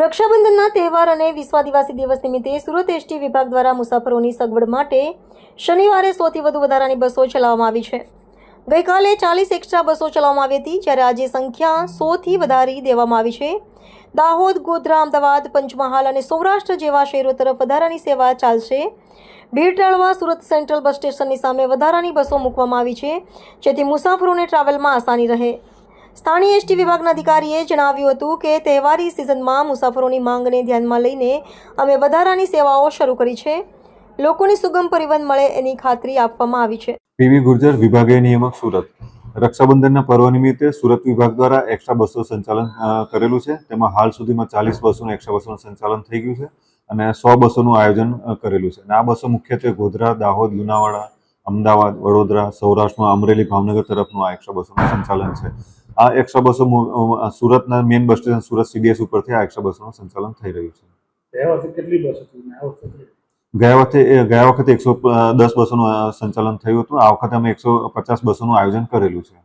રક્ષાબંધનના તહેવાર અને વિશ્વ આદિવાસી દિવસ નિમિત્તે સુરત એસટી વિભાગ દ્વારા મુસાફરોની સગવડ માટે શનિવારે સૌથી વધુ વધારાની બસો ચલાવવામાં આવી છે. ગઈકાલે ચાલીસ એક્સ્ટ્રા બસો ચલાવવામાં આવી હતી, જ્યારે આજે સંખ્યા સોથી વધારી દેવામાં આવી છે. દાહોદ, ગોધરા, અમદાવાદ, પંચમહાલ અને સૌરાષ્ટ્ર જેવા શહેરો તરફ વધારાની સેવા ચાલશે. ભીડ ટાળવા સુરત સેન્ટ્રલ બસ સ્ટેશનની સામે વધારાની બસો મૂકવામાં આવી છે, જેથી મુસાફરોને ટ્રાવેલમાં આસાની રહે. સ્થાનિય એસટી વિભાગના અધિકારીએ જણાવ્યું હતું કે તહેવારી સિઝનમાં મુસાફરોની માંગને ધ્યાનમાં લઈને અમે વધારાની સેવાઓ શરૂ કરી છે. લોકોને સુગમ પરિવહન મળે એની ખાતરી આપવામાં આવી છે. પીવી ગુર્જર વિભાગીય નિયામક સુરત. રક્ષાબંધનના પર્વ નિમિત્તે સુરત વિભાગ દ્વારા એક્સ્ટ્રા બસો સંચાલન કરેલું છે. તેમાં હાલ સુધીમાં ચાલીસ બસોનું એક્સ્ટ્રા બસોનું સંચાલન થઈ ગયું છે અને સો બસોનું આયોજન કરેલું છે. અને આ બસો મુખ્યત્વે ગોધરા, દાહોદ, લુણાવાડા, અમદાવાદ, વડોદરા, સૌરાષ્ટ્રમાં અમરેલી, ભાવનગર તરફનું આ એક્સ્ટ્રા બસોનું સંચાલન છે. આ એક્સ્ટ્રા બસો સુરતના main bus station Surat CDS ઉપરથી આ એક્સ્ટ્રા બસનું સંચાલન થઈ રહ્યું છે. ગયા વર્ષે કેટલી બસ હતી? વખતે ગયા વખતે ગયા વખતે એકસો દસ બસોનું સંચાલન થયું હતું. આ વખતે અમે એકસો પચાસ બસોનું આયોજન કરેલું છે.